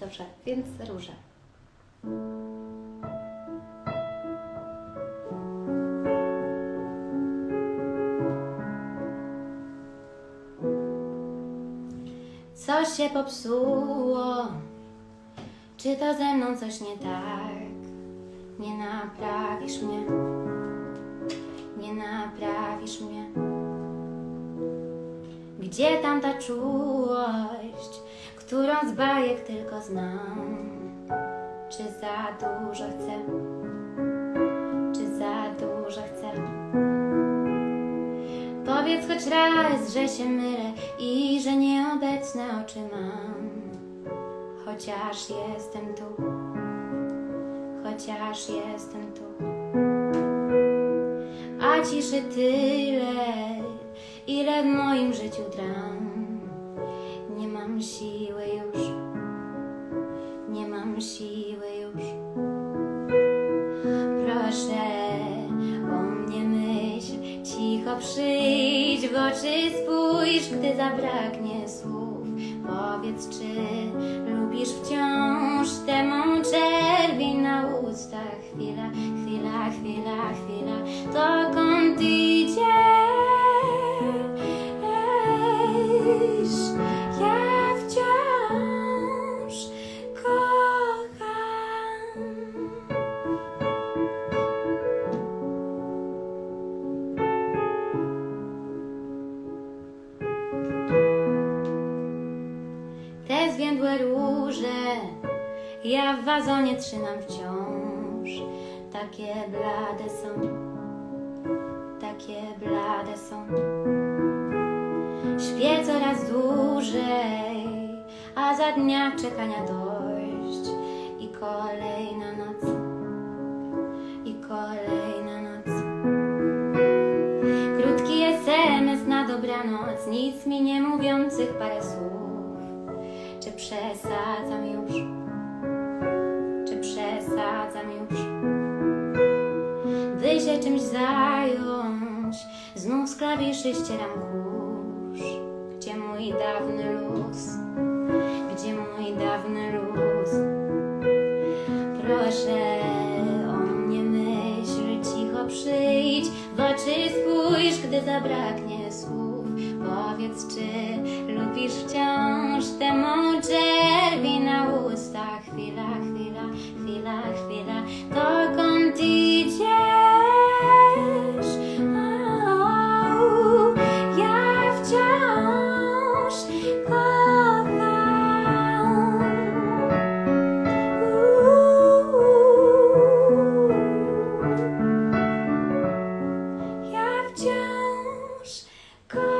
Dobrze, więc róże. Co się popsuło? Czy to ze mną coś nie tak? Nie naprawisz mnie. Nie naprawisz mnie. Gdzie tam ta czułość, którą z bajek tylko znam? Czy za dużo chcę? Czy za dużo chcę? Powiedz choć raz, że się mylę i że nieobecne oczy mam. Chociaż jestem tu, chociaż jestem tu. A ciszy tyle, siły już, nie mam siły już. Proszę o mnie myśl, cicho przyjdź w oczy spójrz, gdy zabraknie słów. Powiedz, czy lubisz wciąż tę mą czerwień na ustach? Chwila, chwila, chwila, chwila, dokąd zwiędłe róże ja w wazonie trzymam wciąż. Takie blade są, takie blade są. Śpię coraz dłużej, a za dnia czekania dość. I kolejna noc, i kolejna noc. Krótki SMS na dobranoc, nic mi nie mówiących parę słów. Przesadzam już? Czy przesadzam już? By się czymś zająć, znów z klawiszy ścieram kurz. Gdzie mój dawny luz? Gdzie mój dawny luz? Proszę o mnie myśl, cicho przyjdź, w oczy spójrz, gdy zabraknie słów. Powiedz, czy lubisz wciąż na ustach? Chwila, chwila, chwila, chwila, dokąd idziesz? O, ja wciąż kocham. Ja wciąż kocham.